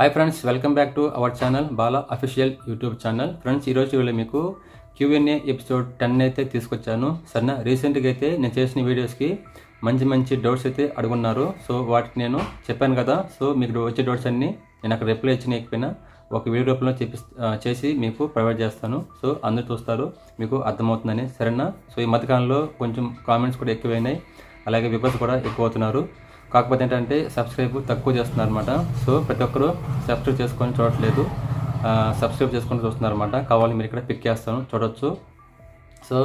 Hi friends welcome back to our channel Bala official YouTube channel friends ఈరోజు వీళ్ళు మీకు Q&A episode ten అయితే తీసుకొచ్చాను. సరేనా? రీసెంట్గా అయితే నేను చేసిన వీడియోస్కి మంచి మంచి డౌట్స్ అయితే అడుగున్నారు. సో వాటికి నేను చెప్పాను కదా. సో మీకు వచ్చే డౌట్స్ అన్నీ నేను అక్కడ రిప్లై ఇచ్చినకపోయినా ఒక వీడియో రూపంలో చెప్పి చేసి మీకు ప్రొవైడ్ చేస్తాను. సో అందరూ చూస్తారు. మీకు అర్థమవుతుందని. సరేనా? సో ఈ మధ్యకాలంలో కొంచెం కామెంట్స్ కూడా ఎక్కువైనాయి. అలాగే విపర్స్ కూడా ఎక్కువ అవుతున్నారు కాకపోతే ఏంటంటే సబ్స్క్రైబ్ తక్కువ చేస్తున్నారు అనమాట సో ప్రతి ఒక్కరు సబ్స్క్రైబ్ చేసుకొని చూడట్లేదు. సబ్స్క్రైబ్ చేసుకొని చూస్తున్నారు అనమాట కావాలి మీరు ఇక్కడ పిక్ చేస్తాను చూడొచ్చు. సో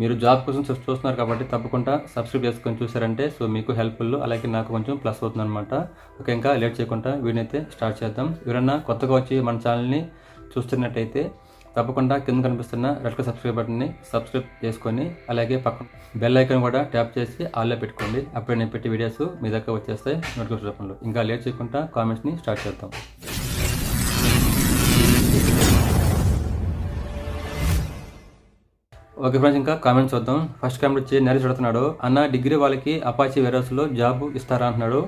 మీరు జాబ్ కోసం చూస్తున్నారు కాబట్టి తప్పకుండా సబ్స్క్రైబ్ చేసుకొని చూసారంటే సో మీకు హెల్ప్ఫుల్ అలాగే నాకు కొంచెం ప్లస్ అవుతుంది అనమాట ఓకే ఇంకా లేట్ చేయకుండా వీడినైతే స్టార్ట్ చేద్దాం. ఎవరైనా కొత్తగా వచ్చి మన ఛానల్ని చూస్తున్నట్టయితే తప్పకుండా కింద కనిపిస్తున్న రెడ్ కలర్ సబ్స్క్రైబ్ బటన్ని సబ్స్క్రైబ్ చేసుకొని అలాగే పక్కన బెల్ ఐకాన్ కూడా ట్యాప్ చేసి ఆల్లో పెట్టుకోండి. అప్పుడే నేను పెట్టే వీడియోస్ మీ దగ్గర వచ్చేస్తాయి. నోటిఫికేషన్ రూపంలో. ఇంకా లేట్ చేయకుండా కామెంట్స్ని స్టార్ట్ చేద్దాం. ఓకే ఫ్రెండ్స్ ఇంకా కామెంట్స్ చూద్దాం. ఫస్ట్ కామెంట్ వచ్చి నరేష్ అడుగుతున్నాడు అన్న డిగ్రీ వాళ్ళకి అపాచీ వేరస్లో జాబ్ ఇస్తారా? అంటున్నాడు.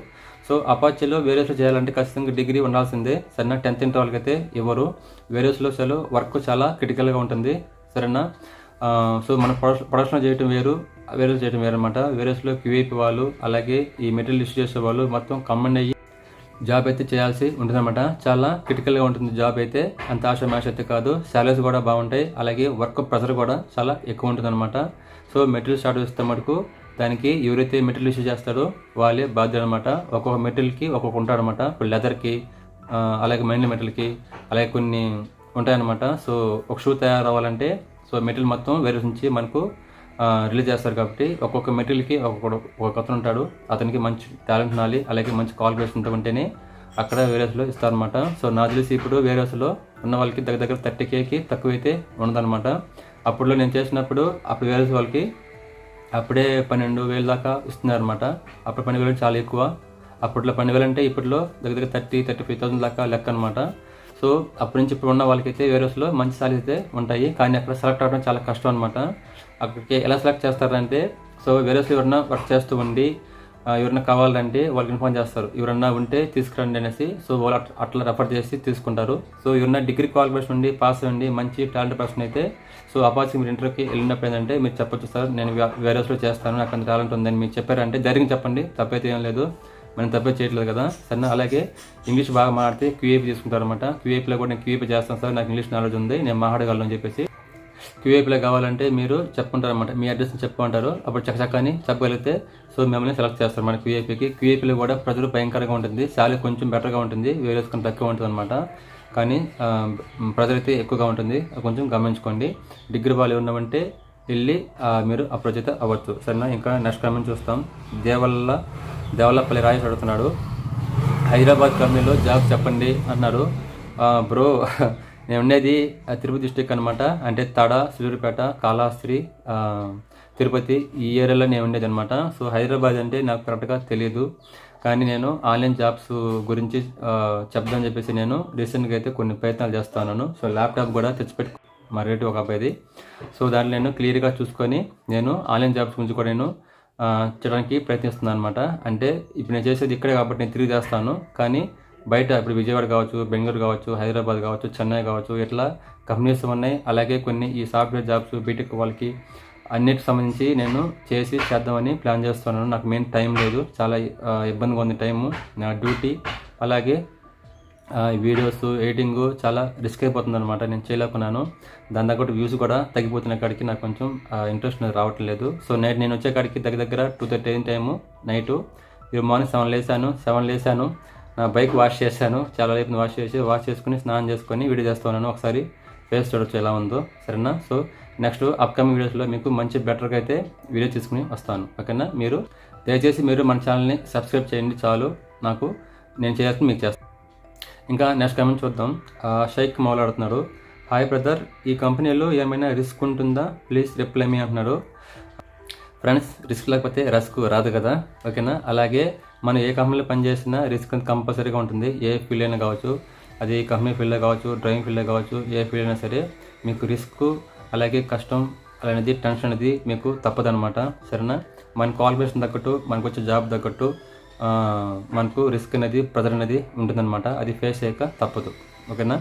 సో అపాచీలో వేరియస్లో చేయాలంటే ఖచ్చితంగా డిగ్రీ ఉండాల్సిందే. సరేనా? టెన్త్ ఇంటర్ వాళ్ళకైతే ఇవ్వరు. వేరియస్లో సెలవు వర్క్ చాలా క్రిటికల్గా ఉంటుంది. సరేనా? సో మన ప్రొడక్షన్ ప్రొడక్షన్ చేయడం వేరు వేరే చేయడం వేరు అనమాట వేరియస్లో క్యూఐపీ వాళ్ళు అలాగే ఈ మెటీరియల్ ఇష్యూ చేసే వాళ్ళు మొత్తం కమ్మన్ అయ్యి జాబ్ అయితే చేయాల్సి ఉంటుందన్నమాట. చాలా క్రిటికల్గా ఉంటుంది జాబ్ అయితే. అంత ఆశ మ్యాష్ అయితే కాదు. శాలరీస్ కూడా బాగుంటాయి. అలాగే వర్క్ ప్రెషర్ కూడా చాలా ఎక్కువ ఉంటుందన్నమాట. సో మెటీరియల్ స్టార్ట్ చేస్తే మటుకు దానికి ఎవరైతే మెటీరియల్ ఇష్యూ చేస్తాడో వాళ్ళే బాధ్యులు అనమాట ఒక్కొక్క మెటీరియల్కి ఒక్కొక్క ఉంటాడనమాట ఇప్పుడు లెదర్కి అలాగే మైండ్ మెటీరియల్కి అలాగే కొన్ని ఉంటాయన్నమాట సో ఒక షూ తయారవ్వాలంటే సో మెటీరియల్ మొత్తం వేరే నుంచి మనకు రిలీజ్ చేస్తారు కాబట్టి ఒక్కొక్క మెటీరియల్కి ఒక్కొక్క ఒక అతను ఉంటాడు. అతనికి మంచి టాలెంట్ ఉండాలి అలాగే మంచి క్వాలిఫికేషన్ ఉంటేనే అక్కడ వేరేస్లో ఇస్తారనమాట. సో నా తెలిసి ఇప్పుడు వేరేస్లో ఉన్న వాళ్ళకి దగ్గర దగ్గర థర్టీ కేకి తక్కువైతే ఉండదన్నమాట అప్పుడులో నేను చేసినప్పుడు అప్పుడు వేరేస్ వాళ్ళకి అప్పుడే పన్నెండు వేలు దాకా ఇస్తున్నారనమాట అప్పుడు పన్నెండు వేలు చాలా ఎక్కువ. అప్పట్లో పన్నెండు వేలు అంటే ఇప్పట్లో దగ్గర దగ్గర థర్టీ థర్టీ ఫైవ్ థౌసండ్ దాకా లెక్క అనమాట సో అప్పటి నుంచి ఇప్పుడు ఉన్న వాళ్ళకైతే వేరియస్లో మంచి సాలీస్ అయితే ఉంటాయి. కానీ అక్కడ సెలెక్ట్ అవ్వడం చాలా కష్టం అనమాట అక్కడికి ఎలా సెలెక్ట్ చేస్తారంటే సో వేరియస్ ఎవరన్నా వర్క్ చేస్తూ ఉండి ఎవరైనా ఎవరన్నా కావాలంటే వాళ్ళకి ఇన్ఫార్మ్ చేస్తారు. ఎవరన్నా ఉంటే తీసుకురండి అనేసి. సో వాళ్ళు అట్లా రెఫర్ చేసి తీసుకుంటారు. సో ఎవరన్నా డిగ్రీ క్వాలిఫికేషన్ ఉండి పాస్ అయ్యండి మంచి టాలెంట్ పర్సన్ అయితే సో అపాచి మీరు ఇంటర్వ్యూకి వెళ్ళినప్పుడు ఏంటంటే మీరు చెప్పొచ్చు సార్ నేను వేరేస్లో చేస్తాను నాకు అంత టాలెంట్ ఉందని మీరు చెప్పారంటే ధైర్యం చెప్పండి తప్పైతే ఏం లేదు. మనం తప్పే చేయట్లేదు కదా. సరే అలాగే ఇంగ్లీష్ బాగా మాడితే క్యూఏపీ తీసుకుంటారు అనమాట క్యూఏపీలో కూడా నేను క్యూఏపీ చేస్తాను సార్ నాకు ఇంగ్లీష్ నాలెడ్జ్ ఉంది నేను మాట్లాడగలను అని చెప్పేసి. క్యూఏపీలో కావాలంటే మీరు చెప్పుకుంటారు అనమాట మీ అడ్రస్ని చెప్పుకుంటారు. అప్పుడు చక్కచక్కని చెప్పగలిగితే సో మిమ్మల్ని సెలెక్ట్ చేస్తారు. మన క్యూఏపీకి క్యూఏపీలో కూడా ప్రజలు భయంకరంగా ఉంటుంది. శాలరీ కొంచెం బెటర్గా ఉంటుంది. వేరేసుకొని తక్కువ ఉంటుంది అనమాట కానీ ప్రజలైతే ఎక్కువగా ఉంటుంది. కొంచెం గమనించుకోండి. డిగ్రీ వాళ్ళు ఉన్నామంటే వెళ్ళి మీరు అప్రోచ్ అయితే అవ్వచ్చు. సరేనా? ఇంకా నెక్స్ట్ క్రమం చూస్తాం. దేవల్ల దేవల్లపల్లి రాజేష్ అడుగుతున్నాడు. హైదరాబాద్ కంపెనీలో జాబ్ చెప్పండి అన్నారు బ్రో నేను ఉండేది తిరుపతి డిస్టిక్ అనమాట అంటే తడ సూర్యాపేట కాళహస్త్రి తిరుపతి ఈ ఏరియాలో నేను ఉండేది అనమాట సో హైదరాబాద్ అంటే నాకు కరెక్ట్గా తెలియదు కానీ నేను ఆన్లైన్ జాబ్స్ గురించి చెప్దామని చెప్పేసి నేను రీసెంట్గా అయితే కొన్ని ప్రయత్నాలు చేస్తున్నాను. సో ల్యాప్టాప్ కూడా తెచ్చిపెట్టు మా రేటు ఒక అబ్బాయిది. సో దాన్ని నేను క్లియర్గా చూసుకొని నేను ఆన్లైన్ జాబ్స్ గురించి కూడా నేను చేయడానికి ప్రయత్నిస్తున్నాను అనమాట అంటే ఇప్పుడు నేను చేసేది ఇక్కడే కాబట్టి నేను తిరిగి చేస్తాను. కానీ బయట ఇప్పుడు విజయవాడ కావచ్చు బెంగళూరు కావచ్చు హైదరాబాద్ కావచ్చు చెన్నై కావచ్చు ఇట్లా కంపెనీస్ ఉన్నాయి అలాగే కొన్ని ఈ సాఫ్ట్వేర్ జాబ్స్ బీటెక్ వాళ్ళకి అన్నిటికి సంబంధించి నేను చేసి చేద్దామని ప్లాన్ చేస్తున్నాను. నాకు మెయిన్ టైం లేదు. చాలా ఇబ్బందిగా ఉంది టైము నా డ్యూటీ అలాగే వీడియోస్ ఎడిటింగ్ చాలా రిస్క్ అయిపోతుంది అనమాట నేను చేయలేకున్నాను దాని తగ్గట్టు వ్యూస్ కూడా తగ్గిపోతున్న కాడికి నాకు కొంచెం ఇంట్రెస్ట్ రావటం లేదు. సో నైట్ నేను వచ్చే కాడికి దగ్గర దగ్గర టూ థర్టీ అయిన టైము నైటు ఇప్పుడు మార్నింగ్ సెవెన్ లేసాను సెవెన్ లేసాను నా బైక్ వాష్ చేశాను. చాలా లేపు వాష్ చేసి వాష్ చేసుకుని స్నానం చేసుకొని వీడియో చేస్తున్నాను ఒకసారి ఫేస్ చూడొచ్చు ఎలా ఉందో. సరేనా? సో నెక్స్ట్ అప్కమింగ్ వీడియోస్లో మీకు మంచి బెటర్గా అయితే వీడియో తీసుకుని వస్తాను. ఓకేనా? మీరు దయచేసి మీరు మన ఛానల్ని సబ్స్క్రైబ్ చేయండి చాలు. నాకు నేను చేయాల్సింది మీకు చేస్తాను ఇంకా నెక్స్ట్ కామెంట్ చూద్దాం. షైక్ మాట్లాడుతున్నాడు. హాయ్ బ్రదర్ ఈ కంపెనీలో ఏమైనా రిస్క్ ఉంటుందా? ప్లీజ్ రిప్లై మీ అంటున్నాడు. ఫ్రెండ్స్ రిస్క్ లేకపోతే రస్క్ రాదు కదా. ఓకేనా? అలాగే మనం ఏ కంపెనీలో పనిచేసినా రిస్క్ కంపల్సరీగా ఉంటుంది. ఏ ఫీల్డ్ అయినా కావచ్చు అది కంపెనీ ఫీల్డ్ కావచ్చు డ్రైవింగ్ ఫీల్డ్ కావచ్చు ఏ ఫీల్డ్ అయినా సరే మీకు రిస్క్ అలాగే కష్టం అనేది టెన్షన్ అనేది మీకు తప్పదనమాట సరేనా? మన క్వాలిఫికేషన్ తగ్గట్టు మనకు వచ్చే జాబ్ తగ్గట్టు మనకు రిస్క్ అనేది ప్రెజర్ అనేది ఉంటుందన్నమాట. అది ఫేస్ చేయక తప్పదు. ఓకేనా?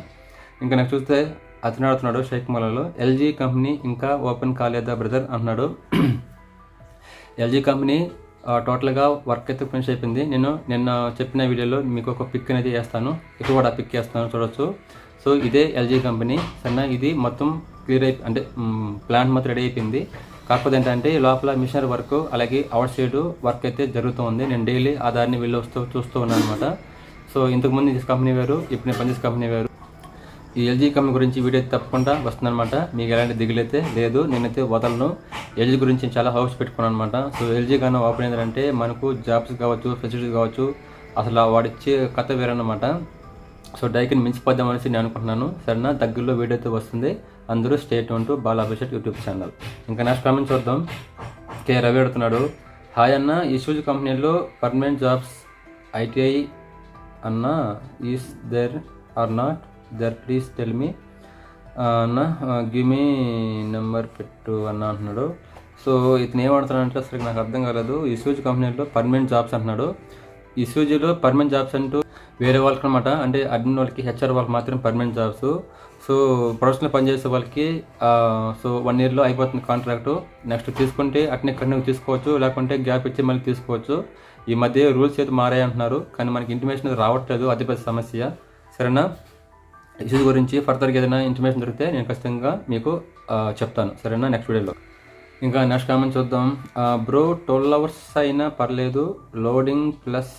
ఇంకా నాకు చూస్తే అతను అడుతున్నాడు షేక్ మొలలో ఎల్జీ కంపెనీ ఇంకా ఓపెన్ కాలేదా బ్రదర్? అంటున్నాడు. ఎల్జీ కంపెనీ టోటల్గా వర్క్ అయితే ఫినిష్ అయిపోయింది. నేను నిన్న చెప్పిన వీడియోలో మీకు ఒక పిక్ అనేది వేస్తాను. ఇక్కడ కూడా పిక్ వేస్తాను చూడొచ్చు. సో ఇదే ఎల్జీ కంపెనీ సన్న ఇది మొత్తం క్లియర్ అయి అంటే ప్లాంట్ మొత్తం రెడీ అయిపోయింది. కాకపోతే ఏంటంటే ఈ లోపల మిషనరీ వర్క్ అలాగే అవుట్ సైడ్ వర్క్ అయితే జరుగుతూ ఉంది. నేను డైలీ ఆ దారిని వెళ్ళి వస్తూ చూస్తూ ఉన్నాను అనమాట సో ఇంతకుముందు చేసే కంపెనీ వేరు ఇప్పుడు నేను పనిచేసే కంపెనీ వేరు. ఈ ఎల్జీ కంపెనీ గురించి వీడియో అయితే తప్పకుండా వస్తుందన్నమాట. మీకు ఎలాంటి దిగులైతే లేదు. నేనైతే వదలను. ఎల్జీ గురించి చాలా హౌస్ పెట్టుకున్నాను అనమాట సో ఎల్జీ కానీ ఓపెన్ ఏంటంటే మనకు జాబ్స్ కావచ్చు ఫెసిలిటీస్ కావచ్చు అసలు వాడిచ్చే కథ వేరన్నమాట. సో డైకిని మించిపోద్దాం అనేసి నేను అనుకుంటున్నాను. సరేనా? దగ్గరలో వీడియో అయితే వస్తుంది. అందరూ స్టేట్ ఉంటూ బాల్ అభిషేక్ యూట్యూబ్ ఛానల్. ఇంకా నెక్స్ట్ కామెంట్ చూద్దాం. కే రవి అడుగుతున్నాడు. హాయ్ అన్న ఈ షూజ్ కంపెనీలో పర్మనెంట్ జాబ్స్ ఐటీఐ అన్న is there or not? There please tell me అన్న గివ్ మీ నెంబర్ పెట్టు అన్న అంటున్నాడు. సో ఇతను ఏమంటున్నాడంటే అసలు నాకు అర్థం కాలేదు. ఈ కంపెనీలో పర్మనెంట్ జాబ్స్ అంటున్నాడు. ఈ పర్మనెంట్ జాబ్స్ అంటూ వేరే వాళ్ళకి అనమాట అంటే అడ్మిన్ వాళ్ళకి హెచ్ఆర్ వాళ్ళకి మాత్రం పర్మనెంట్ జాబ్స్ సో ప్రొఫెషనల్ పనిచేసే వాళ్ళకి సో వన్ ఇయర్లో అయిపోతుంది కాంట్రాక్టు నెక్స్ట్ తీసుకుంటే అట్నే కంటిన్యూ తీసుకోవచ్చు. లేకుంటే గ్యాప్ ఇచ్చి మళ్ళీ తీసుకోవచ్చు. ఈ మధ్య రూల్స్ అయితే మారాయి అంటున్నారు. కానీ మనకి ఇంటిమేషన్ రావట్లేదు. అతిపెద్ద సమస్య. సరేనా? ఇష్యూస్ గురించి ఫర్దర్గా ఏదైనా ఇన్ఫర్మేషన్ దొరికితే నేను ఖచ్చితంగా మీకు చెప్తాను. సరేనా? నెక్స్ట్ వీడియోలో ఇంకా నెక్స్ట్ కామెంట్ చూద్దాం. బ్రో ట్వెల్వ్ అవర్స్ అయినా పర్లేదు. Loading plus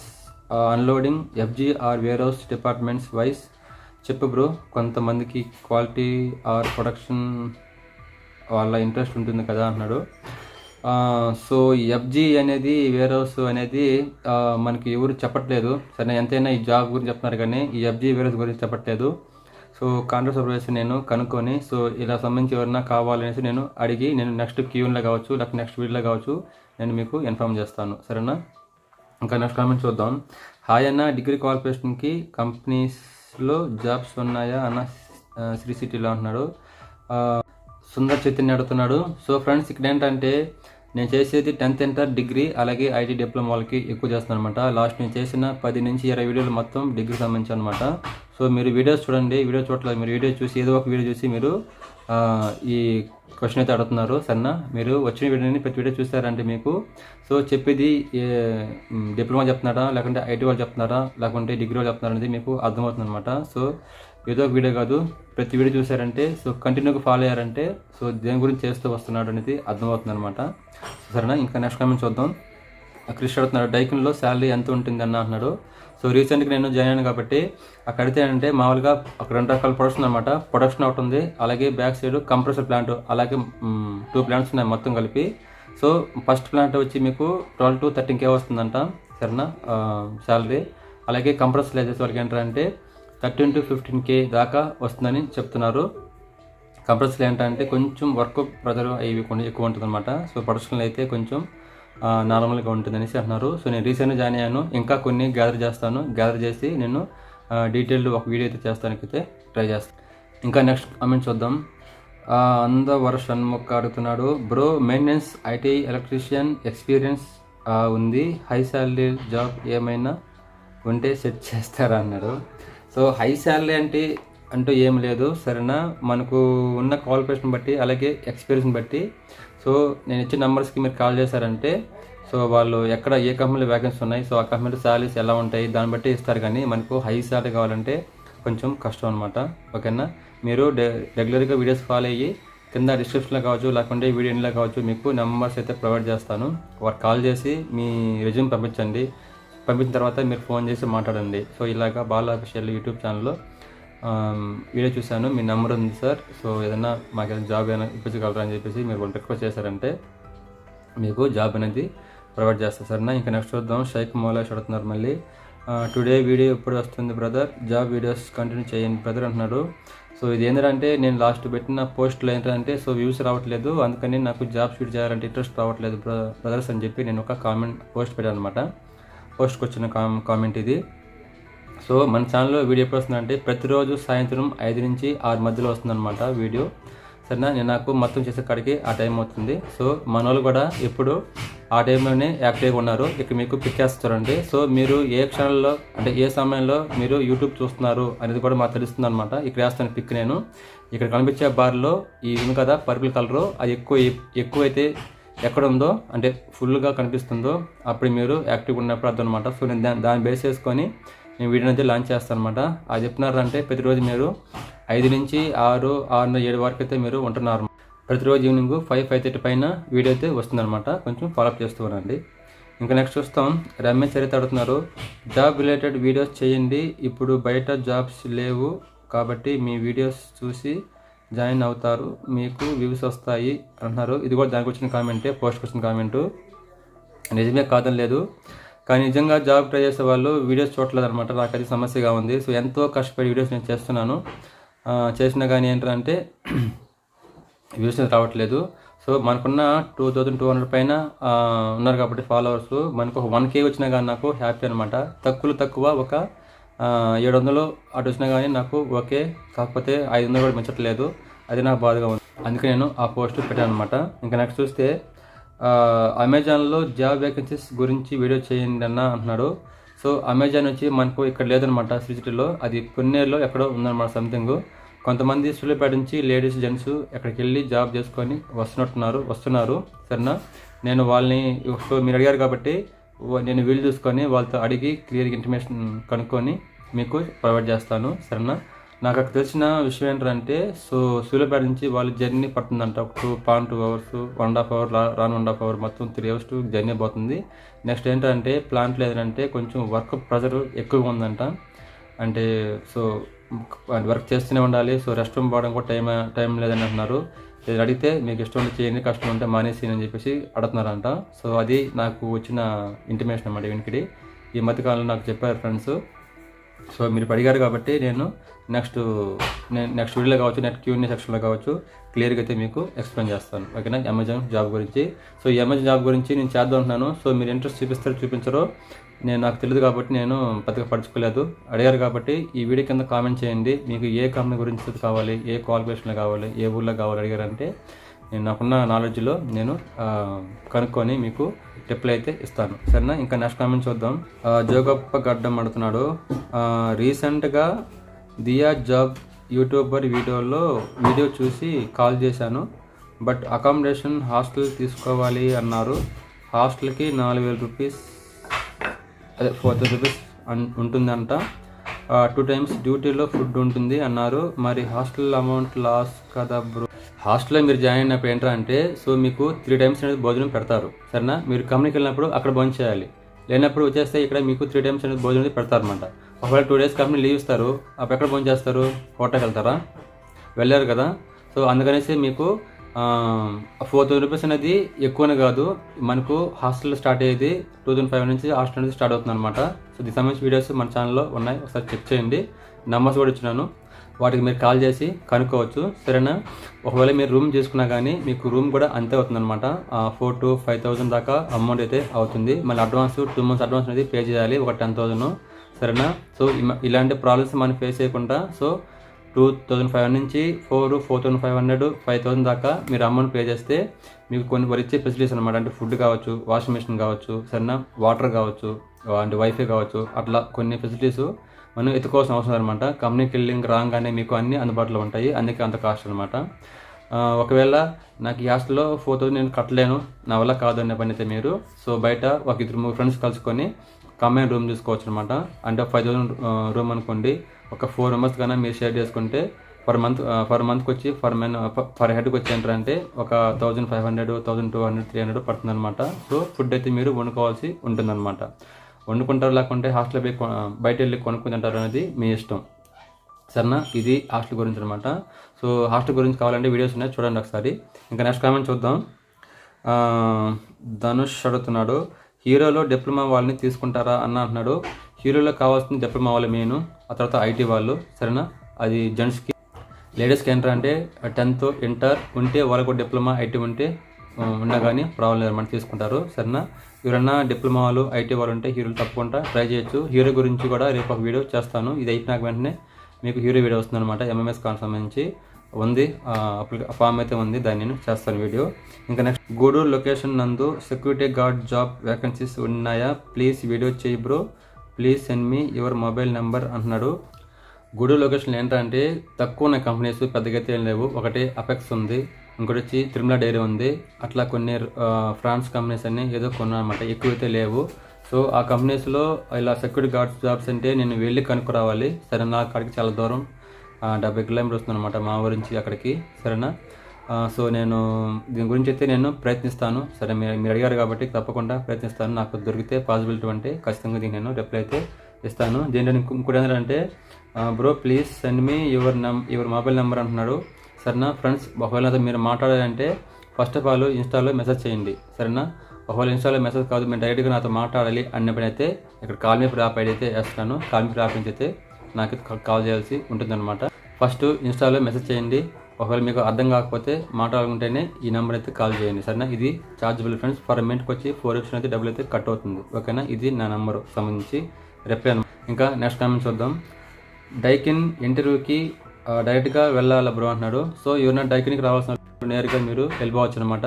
unloading FG or warehouse departments wise చెప్పు బ్రో కొంతమందికి క్వాలిటీ ఆర్ ప్రొడక్షన్ వాళ్ళ ఇంట్రెస్ట్ ఉంటుంది కదా అంటున్నాడు సో ఎఫ్జీ అనేది వేర్ హౌస్ అనేది మనకి ఎవరు చెప్పట్లేదు. సరే ఎంతైనా ఈ జాబ్ గురించి చెప్తున్నారు కానీ ఈ ఎఫ్జీ వేర్ హౌస్ గురించి చెప్పట్లేదు. సో కాంట్రాక్ట్ సూపర్వైజర్ నేను కనుక్కొని సో ఇలా సంబంధించి ఎవరైనా కావాలనేసి నేను అడిగి నేను నెక్స్ట్ క్యూన్లో కావచ్చు లేకపోతే నెక్స్ట్ వీడియోలో కావచ్చు నేను మీకు ఇన్ఫామ్ చేస్తాను. సరేనా? ఇంకా నెక్స్ట్ కామెంట్ చూద్దాం. హాయ్ అన్న డిగ్రీ క్వాలిఫికేషన్కి కంపెనీస్లో జాబ్స్ ఉన్నాయా అన్న శ్రీ సిటీలో అంటున్నాడు. సుందర్ చైతన్య అడుగుతున్నాడు. సో ఫ్రెండ్స్ ఇక్కడ ఏంటంటే నేను చేసేది టెన్త్ ఇంటర్ డిగ్రీ అలాగే ఐటీ డిప్లొమా వాళ్ళకి ఎక్కువ చేస్తాను అనమాట లాస్ట్ నేను చేసిన పది నుంచి ఇరవై వీడియోలు మొత్తం డిగ్రీ సంబంధించి అనమాట సో మీరు వీడియోస్ చూడండి వీడియో చూడలేదు మీరు వీడియో చూసి ఏదో ఒక వీడియో చూసి మీరు ఈ క్వశ్చన్ అయితే అడుగుతున్నారు సన్నా మీరు వచ్చిన వీడియోని ప్రతి వీడియో చూస్తారంటే మీకు. సో చెప్పేది ఏ, డిప్లొమా చెప్తున్నారా? లేకుంటే ఐటీ వాళ్ళు చెప్తున్నారా? లేకుంటే డిగ్రీ వాళ్ళు చెప్తున్నారా అనేది మీకు అర్థమవుతుంది అనమాట సో ఏదో ఒక వీడియో కాదు. ప్రతి వీడియో చూసారంటే సో కంటిన్యూగా ఫాలో అయ్యారంటే సో దేని గురించి చేస్తూ వస్తున్నాడు అనేది అర్థమవుతుంది అనమాట సరేనా ఇంకా నెక్స్ట్ కామెంట్ చూద్దాం. క్రిష్ అడుగుతున్నాడు డైకిన్లో శాలరీ ఎంత ఉంటుంది అన్న అంటున్నాడు. సో రీసెంట్గా నేను జాయిన్ అయ్యాను కాబట్టి అక్కడ అయితే అంటే మామూలుగా ఒక రెండు రకాల ప్రొడక్షన్ అనమాట ప్రొడక్షన్ ఒకటి ఉంది అలాగే బ్యాక్ సైడ్ కంప్రెసర్ ప్లాంట్ అలాగే టూ ప్లాంట్స్ ఉన్నాయి మొత్తం కలిపి. సో ఫస్ట్ ప్లాంట్ వచ్చి మీకు ట్వెల్వ్ టు థర్టీన్ కే వస్తుందంట సరేనా? శాలరీ. అలాగే కంప్రెసర్ చేసే వాళ్ళకి ఏంటంటే థర్టీన్ టు ఫిఫ్టీన్ కే దాకా వస్తుందని చెప్తున్నారు. కంప్రెసర్లు ఏంటంటే కొంచెం వర్క్ ప్రెజర్ అవి కొన్ని ఎక్కువ ఉంటుంది అనమాట సో ప్రొడక్షన్లో అయితే కొంచెం నార్మల్గా ఉంటుందనేసి అంటున్నారు. సో నేను రీసెంట్గా జాయిన్ అయ్యాను. ఇంకా కొన్ని గ్యాదర్ చేస్తాను. గ్యాదర్ చేసి నేను డీటెయిల్డ్ ఒక వీడియో అయితే చేస్తానికైతే ట్రై చేస్తాను. ఇంకా నెక్స్ట్ కామెంట్ చూద్దాం. అందవర షణ్ముఖ అడుగుతున్నాడు bro maintenance IT electrician experience ఉంది. హై శాలరీ జాబ్ ఏమైనా ఉంటే సెట్ చేస్తారా? అన్నాడు. సో హై శాలరీ అంటే అంటూ ఏం లేదు సరేనా? మనకు ఉన్న క్వాలిఫికేషన్ బట్టి అలాగే ఎక్స్పీరియన్స్ బట్టి. సో నేను ఇచ్చిన నెంబర్స్కి మీరు కాల్ చేశారంటే సో వాళ్ళు ఎక్కడ ఏ కంపెనీలో వ్యాకెన్సీ ఉన్నాయి సో ఆ కంపెనీలో శాలరీస్ ఎలా ఉంటాయి దాన్ని బట్టి ఇస్తారు. కానీ మనకు హై శాలరీ కావాలంటే కొంచెం కష్టం అనమాట ఓకేనా? మీరు రెగ్యులర్గా వీడియోస్ ఫాలో అయ్యి కింద డిస్క్రిప్షన్లో కావచ్చు లేకుంటే వీడియోలో కావచ్చు మీకు నెంబర్స్ అయితే ప్రొవైడ్ చేస్తాను. వారు కాల్ చేసి మీ రెజ్యూమ్ పంపించండి. పంపించిన తర్వాత మీరు ఫోన్ చేసి మాట్లాడండి. సో ఇలాగా బాల అఫీషియల్ యూట్యూబ్ ఛానల్లో వీడియో చూశాను. మీ నెంబర్ ఉంది సార్. సో ఏదైనా మాకు ఏదైనా జాబ్ ఏమైనా ఇప్పించగలరా అని చెప్పేసి మీరు వాళ్ళు రిక్వెస్ట్ చేశారంటే మీకు జాబ్ అనేది ప్రొవైడ్ చేస్తారు నా ఇంకా నెక్స్ట్ చూద్దాం. షైక్ మౌలాష్ అడుగుతున్నారు మళ్ళీ. టుడే వీడియో ఎప్పుడు వస్తుంది బ్రదర్? జాబ్ వీడియోస్ కంటిన్యూ చేయండి బ్రదర్ అంటున్నాడు. సో ఇది ఏంటంటే నేను లాస్ట్ పెట్టిన పోస్ట్లో ఏంటంటే సో వ్యూస్ రావట్లేదు. అందుకని నాకు జాబ్ షూట్ చేయాలంటే ఇంట్రెస్ట్ రావట్లేదు బ్రదర్స్ అని చెప్పి నేను ఒక కామెంట్ పోస్ట్ పెట్టాను అనమాట పోస్ట్కి వచ్చిన కామెంట్ ఇది. సో మన ఛానల్లో వీడియో ఎప్పుడు వస్తుందంటే ప్రతిరోజు సాయంత్రం ఐదు నుంచి ఆరు మధ్యలో వస్తుందన్నమాట వీడియో. సరేనా? నేను నాకు మొత్తం చేసే కాడికి ఆ టైం అవుతుంది. సో మన వాళ్ళు కూడా ఎప్పుడు ఆ టైంలోనే యాక్టివ్గా ఉన్నారు. ఇక్కడ మీకు పిక్ చేస్తారండి సో మీరు ఏ క్షణంలో అంటే ఏ సమయంలో మీరు యూట్యూబ్ చూస్తున్నారు అనేది కూడా మాకు తెలుస్తుంది అనమాట ఇక్కడ వేస్తాను పిక్ నేను. ఇక్కడ కనిపించే బార్లో ఈ ఉంది కదా పర్పుల్ కలరు. అది ఎక్కువ ఎక్కువైతే ఎక్కడ ఉందో అంటే ఫుల్గా కనిపిస్తుందో అప్పుడు మీరు యాక్టివ్గా ఉన్నప్పుడు అర్థం అనమాట సో నేను దాన్ని దాన్ని బేస్ చేసుకొని నేను వీడియో అయితే లాంచ్ చేస్తాను అనమాట అది చెప్తున్నారంటే ప్రతిరోజు మీరు ఐదు నుంచి ఆరు ఆరు ఏడు వరకు అయితే మీరు ఉంటున్నారు. ప్రతిరోజు ఈవినింగ్ ఫైవ్ ఫైవ్ థర్టీ పైన వీడియో అయితే వస్తుందన్నమాట. కొంచెం ఫాలోఅప్ చేస్తూ ఉండండి. ఇంకా నెక్స్ట్ చూస్తాం. రమేష్ చరిత్ర అడుగుతున్నారు. జాబ్ రిలేటెడ్ వీడియోస్ చేయండి. ఇప్పుడు బయట జాబ్స్ లేవు కాబట్టి మీ వీడియోస్ చూసి జాయిన్ అవుతారు మీకు వ్యూస్ వస్తాయి అంటున్నారు. ఇది కూడా దానికి వచ్చిన కామెంటే పోస్ట్ వచ్చిన కామెంటు. నిజమే కాదని లేదు. కానీ నిజంగా జాబ్ ట్రై చేసే వాళ్ళు వీడియోస్ చూడలేదు అనమాట నాకు అది సమస్యగా ఉంది. సో ఎంతో కష్టపడి వీడియోస్ నేను చేస్తున్నాను. చేసినా కానీ ఏంటంటే వ్యూస్ రావట్లేదు. సో మనకున్న టూ థౌజండ్ టూ హండ్రెడ్ పైన ఉన్నారు కాబట్టి ఫాలోవర్స్. మనకు ఒక వన్ కే వచ్చినా కానీ నాకు హ్యాపీ అనమాట తక్కువలో తక్కువ ఒక ఏడు వందలు అటు వచ్చినా కానీ నాకు ఓకే కాకపోతే ఐదు వందలు కూడా మించట్లేదు. అది నాకు బాధగా ఉంది. అందుకే నేను ఆ పోస్ట్ పెట్టాను అనమాట ఇంకా నెక్స్ట్ చూస్తే అమెజాన్లో జాబ్ వేకెన్సీస్ గురించి వీడియో చేయండి అన్న అంటున్నాడు. సో అమెజాన్ వచ్చి మనకు ఇక్కడ లేదనమాట సిటీలో అది పున్నేరులో ఎక్కడో ఉందన్నమాట సంథింగ్ కొంతమంది సూళ్ళపేట నుంచి లేడీస్ జెంట్స్ ఎక్కడికి వెళ్ళి జాబ్ చేసుకొని వస్తున్నట్టున్నారు వస్తున్నారు. సరేనా? నేను వాళ్ళని సో మీరు అడిగారు కాబట్టి నేను వీలు చూసుకొని వాళ్ళతో అడిగి క్లియర్గా ఇన్ఫర్మేషన్ కనుక్కొని మీకు ప్రొవైడ్ చేస్తాను సరేనా? నాకు అక్కడ తెలిసిన విషయం ఏంటంటే సో సూర్యాపేట నుంచి వాళ్ళ జర్నీ పడుతుందంట. ఒక two point two hours one and half hour రాను వన్ హాఫ్ అవర్ మొత్తం త్రీ అవర్స్ జర్నీ పోతుంది. నెక్స్ట్ ఏంటంటే ప్లాంట్లో ఏంటంటే కొంచెం వర్క్ ప్రెషర్ ఎక్కువగా ఉందంట. అంటే సో వర్క్ చేస్తూనే ఉండాలి. సో రెస్ట్ రూమ్ పోవడం కూడా టైం టైం లేదని అంటున్నారు. ఇది అడిగితే మీకు ఇష్టం ఉంటే చేయండి కష్టం ఉంటే మానేసి అని చెప్పేసి అడుగుతున్నారంట. సో అది నాకు వచ్చిన ఇంటిమేషన్ అన్నమాట వెనుకడి ఈ మధ్యకాలంలో నాకు చెప్పారు ఫ్రెండ్స్ సో మీరు అడిగారు కాబట్టి నేను నెక్స్ట్ నేను నెక్స్ట్ వీడియోలో కావచ్చు నెక్స్ట్ క్యూఎన్ఏ సెక్షన్లో కావచ్చు క్లియర్గా అయితే మీకు ఎక్స్ప్లెయిన్ చేస్తాను. ఓకేనా? అమెజాన్ జాబ్ గురించి. సో ఈ అమెజాన్ జాబ్ గురించి నేను చేద్దాం అంటున్నాను సో మీరు ఇంట్రెస్ట్ చూపిస్తారో చూపించరో నేను నాకు తెలియదు కాబట్టి నేను పెద్దగా పడుచుకోలేదు అడిగారు కాబట్టి ఈ వీడియో కింద కామెంట్ చేయండి. మీకు ఏ కంపెనీ గురించి కావాలి ఏ క్వాలిఫికేషన్లో కావాలి ఏ ఊళ్ళో కావాలి అడిగారంటే నేను నాకున్న నాలెడ్జ్లో నేను కనుక్కొని మీకు రిప్లై అయితే ఇస్తాను. సరేనా? ఇంకా నెక్స్ట్ కామెంట్ చూద్దాం. జోగప్ప గడ్డం అడుగుతున్నాడు రీసెంట్గా దియా జాబ్ యూట్యూబర్ వీడియోలో వీడియో చూసి కాల్ చేశాను. బట్ అకామిడేషన్ హాస్టల్ తీసుకోవాలి అన్నారు. హాస్టల్కి నాలుగు వేల రూపీస్ అదే ఫోర్ థౌసండ్ రూపీస్ ఉంటుందంట. టూ టైమ్స్ డ్యూటీలో ఫుడ్ ఉంటుంది అన్నారు. మరి హాస్టల్ అమౌంట్ లాస్ కదా బ్రో? హాస్టల్లో మీరు జాయిన్ అయినప్పుడు ఏంటంటే అంటే సో మీకు త్రీ టైమ్స్ అనేది భోజనం పెడతారు. సరేనా? మీరు కంపెనీకి వెళ్ళినప్పుడు అక్కడ భోజనం చేయాలి. లేనప్పుడు వచ్చేస్తే ఇక్కడ మీకు త్రీ టైమ్స్ అనేది భోజనం అనేది పెడతారు అనమాట ఒకవేళ టూ డేస్ కంపెనీ లీవ్ ఇస్తారు అప్పుడు ఎక్కడ భోజనం చేస్తారు? హోటల్కి వెళ్తారా? వెళ్ళారు కదా. సో అందుకనేసి మీకు ఫోర్ థౌసండ్ రూపీస్ అనేది ఎక్కువనే కాదు. మనకు హాస్టల్ స్టార్ట్ అయ్యేది టూ థౌసండ్ ఫైవ్ నుంచి హాస్టల్ అనేది స్టార్ట్ అవుతుంది అనమాట సో దీనికి సంబంధించిన వీడియోస్ మన ఛానల్లో ఉన్నాయి. ఒకసారి చెక్ చేయండి. నంబర్స్ కూడా ఇచ్చినాను వాటికి మీరు కాల్ చేసి కనుక్కోవచ్చు. సరేనా? ఒకవేళ మీరు రూమ్ చేసుకున్నా కానీ మీకు రూమ్ కూడా అంతే అవుతుందన్నమాట. ఫోర్ టు ఫైవ్ థౌసండ్ దాకా అమౌంట్ అయితే అవుతుంది. మళ్ళీ అడ్వాన్స్ టూ మంత్స్ అడ్వాన్స్ అనేది పే చేయాలి. ఒక టెన్ థౌసండ్. సరేనా? సో ఇలాంటి ప్రాబ్లమ్స్ మనం ఫేస్ చేయకుండా so two thousand five hundred నుంచి four four thousand five hundred five thousand దాకా మీరు అమౌంట్ పే చేస్తే మీకు కొన్ని వారు ఫెసిలిటీస్ అనమాట అంటే ఫుడ్ కావచ్చు వాషింగ్ మెషిన్ కావచ్చు సరేనా? వాటర్ కావచ్చు అంటే వైఫై కావచ్చు అట్లా కొన్ని ఫెసిలిటీస్ మనం ఎత్తుకోవాల్సిన అవసరం అనమాట కంపెనీకి వెళ్ళింగ్ రాగానే మీకు అన్ని అందుబాటులో ఉంటాయి. అందుకే అంత కాస్ట్ అనమాట ఒకవేళ నాకు ఈ హాస్టల్లో ఫోర్ థౌసండ్ నేను కట్టలేను. నా వల్ల కాదు అనే పని అయితే మీరు. సో బయట ఒక ఇద్దరు మూడు ఫ్రెండ్స్ కలుసుకొని కంబైన్ రూమ్ తీసుకోవచ్చు అనమాట అంటే ఫైవ్ థౌసండ్ రూమ్ అనుకోండి. ఒక ఫోర్ మెంబర్స్ కన్నా మీరు షేర్ చేసుకుంటే పర్ మంత్ పర్ మంత్కి వచ్చి పర్ మెన్ పర్ హెడ్కి వచ్చి ఏంటంటే ఒక thousand five hundred thousand two hundred three hundred పడుతుంది అనమాట సో ఫుడ్ అయితే మీరు వండుకోవాల్సి ఉంటుందన్నమాట. వండుకుంటారు లేకుంటే హాస్టల్ పోయి బయట వెళ్ళి కొనుక్కుని తింటారు అనేది మీ ఇష్టం. సరేనా? ఇది హాస్టల్ గురించి అనమాట సో హాస్టల్ గురించి కావాలంటే వీడియోస్ ఉన్నాయి చూడండి ఒకసారి. ఇంకా నెక్స్ట్ కామెంట్ చూద్దాం. ధనుష్ అడుగుతున్నాడు హీరోలో డిప్లొమా వాళ్ళని తీసుకుంటారా? అన్న అంటున్నాడు. హీరోలో కావాల్సిన డిప్లొమా వాళ్ళు మెయిన్ ఆ తర్వాత ఐటీ వాళ్ళు. సరేనా? అది జెంట్స్కి లేడీస్కి ఏంటంటే టెన్త్ ఇంటర్ ఉంటే వాళ్ళకు డిప్లొమా ఐటీ ఉంటే ఉన్నా కానీ ప్రాబ్లం లేదన్నమాట తీసుకుంటారు. సరేనా? ఎవరన్నా డిప్లొమా వాళ్ళు ఐటీ వాళ్ళు ఉంటే హీరోలు తప్పకుండా ట్రై చేయొచ్చు. హీరో గురించి కూడా రేపు ఒక వీడియో చేస్తాను. ఇది అయిపోయినాక వెంటనే మీకు హీరో వీడియో వస్తుంది అనమాట ఎంఎంఎస్ కాన్ సంబంధించి ఉంది. ఫామ్ అయితే ఉంది. దాన్ని నేను చేస్తాను వీడియో. ఇంకా నెక్స్ట్ గూడూరు లొకేషన్ నందు సెక్యూరిటీ గార్డ్ జాబ్ వేకెన్సీస్ ఉన్నాయా? ప్లీజ్ వీడియో చేయి bro. Please send me your mobile number అంటున్నాడు. గూడూరు లొకేషన్ ఏంటంటే తక్కువ ఉన్న కంపెనీస్ పెద్దగా అయితే లేవు. ఒకటి అపెక్స్ ఉంది. ఇంకోటి వచ్చి తిరుమల డైరీ ఉంది. అట్లా కొన్ని ఫ్రాన్స్ కంపెనీస్ అన్ని ఏదో కొన్నానమాట. ఎక్కువైతే లేవు. సో ఆ కంపెనీస్లో ఇలా సెక్యూరిటీ గార్డ్స్ జాబ్స్ అంటే నేను వెళ్ళి కనుక్కురావాలి. సరే నా అక్కడికి చాలా దూరం. డెబ్బై కిలోమీటర్ వస్తుంది అనమాట మా ఊరి నుంచి అక్కడికి. సరేనా? సో నేను దీని గురించి అయితే నేను ప్రయత్నిస్తాను. సరే మీరు మీరు అడిగారు కాబట్టి తప్పకుండా ప్రయత్నిస్తాను. నాకు దొరికితే పాసిబిలిటీ అంటే ఖచ్చితంగా దీన్ని నేను రిప్లై అయితే ఇస్తాను. దీంట్లో ఇంకోటి ఏంటంటే bro please send me your num your mobile number అంటున్నాడు. సరేనా? ఫ్రెండ్స్ ఒకవేళ మీరు మాట్లాడాలంటే ఫస్ట్ ఆఫ్ ఆల్ ఇన్స్టాలో మెసేజ్ చేయండి. సరేనా? ఒకవేళ ఇన్స్టాలో మెసేజ్ కాదు మీరు డైరెక్ట్గా నాతో మాట్లాడాలి అన్నప్పుడైతే ఇక్కడ కాల్ మీ యాప్ అయితే వేస్తాను కాల్ మీ యాప్ నుంచి అయితే నాకు కాల్ చేయాల్సి ఉంటుందన్నమాట. ఫస్ట్ ఇన్స్టాలో మెసేజ్ చేయండి. ఒకవేళ మీకు అర్థం కాకపోతే మాట్లాడుకుంటేనే ఈ నెంబర్ అయితే కాల్ చేయండి. సరేనా? ఇది చార్జబుల్ ఫ్రెండ్స్ పర్ మినిట్కి వచ్చి ఫోర్ ఎక్స్ అయితే డబ్బులు అయితే కట్ అవుతుంది. ఓకేనా? ఇది నా నెంబర్ సంబంధించి రిప్లై ఇంకా నెక్స్ట్ కామెంట్ చూద్దాం. డైకిన్ ఇంటర్వ్యూకి డైరెక్ట్గా వెళ్ళాలి బ్రో అంటున్నాడు. సో ఎవరైనా డైకినికి రావాల్సిన నేరుగా మీరు వెళ్ళిపోవచ్చు అనమాట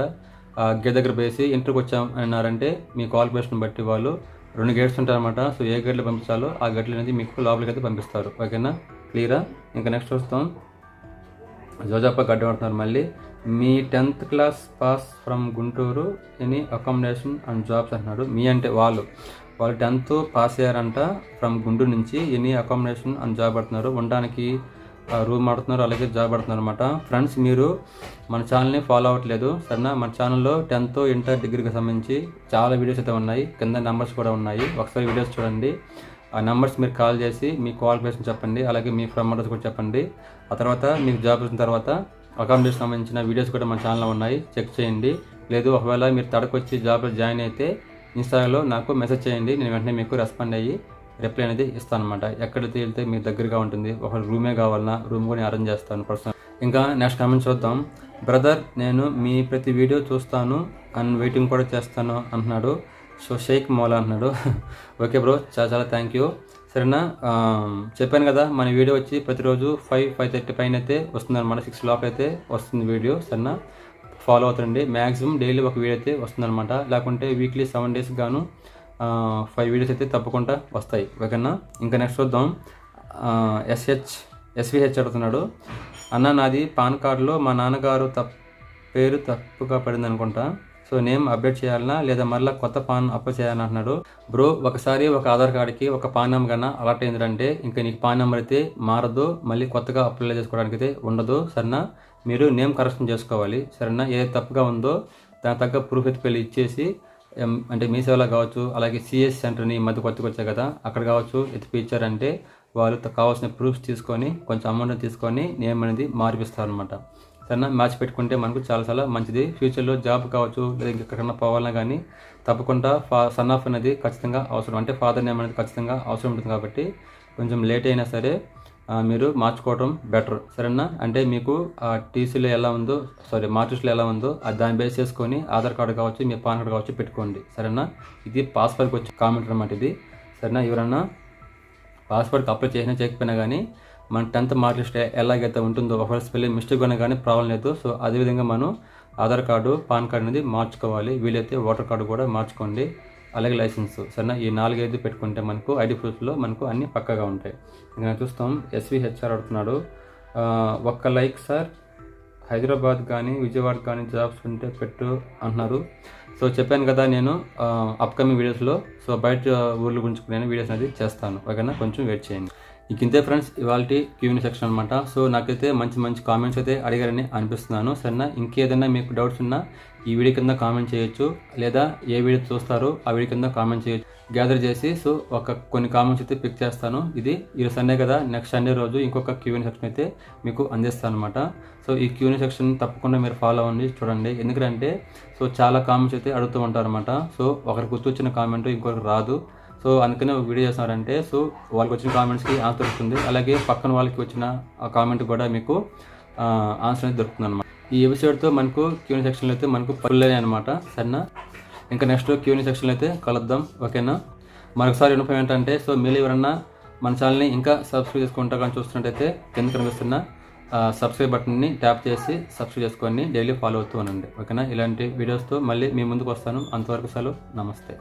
గేట్ దగ్గర వేసి ఇంటర్కి వచ్చాం అన్నారంటే మీ క్వాలిఫికేషన్ బట్టి వాళ్ళు రెండు గేట్స్ ఉంటారన్నమాట సో ఏ గేట్లు పంపించాలో ఆ గేట్లు అనేది మీకు లోపలికి అయితే పంపిస్తారు. ఓకేనా? క్లియరా? ఇంకా నెక్స్ట్ వస్తాం జోజాప్ప గడ్డ పడుతున్నారు మళ్ళీ. మీ tenth class pass from Guntur any accommodation and jobs అంటున్నాడు. మీ అంటే వాళ్ళు. వాళ్ళు టెన్త్ పాస్ అయ్యారంట ఫ్రమ్ గుంటూరు నుంచి ఎనీ అకామిడేషన్ అండ్ జాబ్ పడుతున్నారు ఉండడానికి రూమ్ ఆడుతున్నారు అలాగే జాబ్ పడుతున్నారు అనమాట ఫ్రెండ్స్ మీరు మన ఛానల్ని ఫాలో అవ్వట్లేదు సరేనా? మన ఛానల్లో టెన్త్ ఇంటర్ డిగ్రీకి సంబంధించి చాలా వీడియోస్ అయితే ఉన్నాయి. కింద నెంబర్స్ కూడా ఉన్నాయి. ఒకసారి వీడియోస్ చూడండి. ఆ నెంబర్స్ మీరు కాల్ చేసి మీ క్వాలిఫికేషన్ చెప్పండి అలాగే మీ ఫ్రమ్ అడ్రస్ కూడా చెప్పండి. ఆ తర్వాత మీకు జాబ్ వచ్చిన తర్వాత అకామిడేషన్ సంబంధించిన వీడియోస్ కూడా మన ఛానల్లో ఉన్నాయి. చెక్ చేయండి. లేదు ఒకవేళ మీరు తడకొచ్చి జాబ్లో జాయిన్ అయితే ఇన్స్టాలో నాకు మెసేజ్ చేయండి. నేను వెంటనే మీకు రెస్పాండ్ అయ్యి రిప్లై అనేది ఇస్తాను అనమాట ఎక్కడైతే వెళ్తే మీ దగ్గరగా ఉంటుంది. ఒక రూమే కావాలన్నా రూమ్ కూడా అరేంజ్ చేస్తాను పర్సనల్ ఇంకా నెక్స్ట్ కామెంట్ చూద్దాం. బ్రదర్ నేను మీ ప్రతి వీడియో చూస్తాను అండ్ వెయిటింగ్ కూడా చేస్తాను అంటున్నాడు. సో షేక్ మౌలా అంటున్నాడు. ఓకే బ్రో చాలా చాలా థ్యాంక్ యూ సరేనా? చెప్పాను కదా మన వీడియో వచ్చి ప్రతిరోజు ఫైవ్ ఫైవ్ థర్టీ పైన అయితే వస్తుంది అనమాట సిక్స్ లోపల అయితే వస్తుంది వీడియో సరేనా? ఫాలో అవుతుందండి మ్యాక్సిమం డైలీ ఒక వీడియో అయితే వస్తుందన్నమాట. లేకుంటే వీక్లీ సెవెన్ డేస్ గాను ఫైవ్ వీడియోస్ అయితే తప్పకుండా వస్తాయి. ఓకేనా? ఇంకా నెక్స్ట్ చూద్దాం. ఎస్హెచ్ ఎస్విహెచ్ అడుగుతున్నాడు. అన్న నాది పాన్ కార్డులో మా నాన్నగారు తప్ పేరు తప్పుగా పడింది అనుకుంటా. సో నేమ్ అప్డేట్ చేయాలన్నా లేదా మళ్ళీ కొత్త పాన్ అప్లై చేయాలని అంటున్నాడు. బ్రో ఒకసారి ఒక ఆధార్ కార్డుకి ఒక పాన్ నెంబర్ కన్నా అలర్ట్ అయిందంటే ఇంకా నీకు పాన్ నెంబర్ అయితే మారదు. మళ్ళీ కొత్తగా అప్లై చేసుకోవడానికి అయితే ఉండదు. సరేనా? మీరు నేమ్ కరెక్షన్ చేసుకోవాలి. సరేనా? ఏదైతే తప్పుగా ఉందో దాని తగ్గ ప్రూఫ్ పెళ్ళి ఇచ్చేసి అంటే మీ సేవలో కావచ్చు అలాగే సిఎస్ సెంటర్ని మధ్య కొత్తగా వచ్చాయి కదా అక్కడ కావచ్చు ఎత్తిపి ఇచ్చారంటే వాళ్ళు కావాల్సిన ప్రూఫ్స్ తీసుకొని కొంచెం అమౌంట్ తీసుకొని నేమ్ అనేది మార్పిస్తారనమాట సరేనా? మ్యాచ్ పెట్టుకుంటే మనకు చాలా చాలా మంచిది. ఫ్యూచర్లో జాబ్ కావచ్చు లేదా ఇంకెక్కడికన్నా పోవాలన్నా కానీ తప్పకుండా ఫా సన్ ఆఫ్ అనేది ఖచ్చితంగా అవసరం. అంటే ఫాదర్ నేమ్ అనేది ఖచ్చితంగా అవసరం ఉంటుంది కాబట్టి కొంచెం లేట్ అయినా సరే మీరు మార్చుకోవడం బెటర్ సరేనా? అంటే మీకు ఆ టీసీలో ఎలా ఉందో సారీ మార్క్స్లో ఎలా ఉందో అది దాన్ని బేస్ చేసుకొని ఆధార్ కార్డు కావచ్చు మీ పాన్ కార్డు కావచ్చు పెట్టుకోండి. సరేనా? ఇది పాస్వర్డ్కి వచ్చి కామెంట్ అనమాట ఇది. సరేనా? ఎవరన్నా పాస్వర్డ్కి అప్లై చేసినా చేయకపోయినా కానీ మన టెన్త్ మార్క్ లిస్ట్ ఎలాగైతే ఉంటుందో ఒకవేళ స్పెల్లింగ్ మిస్టేక్ అయినా కానీ ప్రాబ్లం లేదు. సో అదేవిధంగా మనం ఆధార్ కార్డు పాన్ కార్డు అనేది మార్చుకోవాలి. వీలైతే ఓటర్ కార్డు కూడా మార్చుకోండి. అలాగే లైసెన్స్. సరేనా? ఈ నాలుగైదు పెట్టుకుంటే మనకు ఐడి ప్రూఫ్లో మనకు అన్నీ పక్కగా ఉంటాయి. ఇంకా చూస్తాం ఎస్విహెచ్ఆర్ అడుగుతున్నాడు. ఒక్క లైక్ సార్ హైదరాబాద్ కానీ విజయవాడ కానీ జాబ్స్ ఉంటే పెట్టు అంటున్నారు. సో చెప్పాను కదా నేను అప్కమింగ్ వీడియోస్లో సో బయట ఊర్ల గురించి నేను వీడియోస్ అనేది చేస్తాను. ఓకేనా? కొంచెం వెయిట్ చేయండి. ఇంతే ఫ్రెండ్స్ ఇవాళ క్యూని సెక్షన్ అనమాట సో నాకైతే మంచి మంచి కామెంట్స్ అయితే అడిగారని అనిపిస్తున్నాను. సరేనా? ఇంకేదైనా మీకు డౌట్స్ ఉన్నా ఈ వీడియో కింద కామెంట్ చేయొచ్చు. లేదా ఏ వీడియో చూస్తారో ఆ వీడియో కింద కామెంట్ చేయొచ్చు. గ్యాదర్ చేసి సో ఒక కొన్ని కామెంట్స్ అయితే పిక్ చేస్తాను. ఇది ఈ సండే కదా? నెక్స్ట్ సండే రోజు ఇంకొక క్యూని సెక్షన్ అయితే మీకు అందిస్తాను అనమాట సో ఈ క్యూని సెక్షన్ తప్పకుండా మీరు ఫాలో అవ్వండి చూడండి. ఎందుకంటే సో చాలా కామెంట్స్ అయితే అడుగుతూ ఉంటారు అనమాట సో ఒకరికి గుర్తొచ్చిన కామెంట్ ఇంకొకరికి రాదు. సో అందుకనే ఒక వీడియో చేస్తున్నారంటే సో వాళ్ళకి వచ్చిన కామెంట్స్కి ఆన్సర్ వస్తుంది. అలాగే పక్కన వాళ్ళకి వచ్చిన ఆ కామెంట్ కూడా మీకు ఆన్సర్ అనేది దొరుకుతుంది అనమాట ఈ ఎపిసోడ్తో మనకు క్యూని సెక్షన్లో అయితే మనకు పర్లేదు అనమాట సరేనా? ఇంకా నెక్స్ట్ క్యూని సెక్షన్లో అయితే కలుద్దాం. ఓకేనా? మరొకసారి వినపం ఏంటంటే సో మీరు ఎవరన్నా మన ఛానల్ని ఇంకా సబ్స్క్రైబ్ చేసుకుంటా కానీ చూస్తున్నట్టయితే కింద కనిపిస్తున్న సబ్స్క్రైబ్ బటన్ని ట్యాప్ చేసి సబ్స్క్రైబ్ చేసుకొని డైలీ ఫాలో అవుతూ ఉండండి. ఓకేనా? ఇలాంటి వీడియోస్తో మళ్ళీ మీ ముందుకు వస్తాను. అంతవరకు సెలవు. నమస్తే.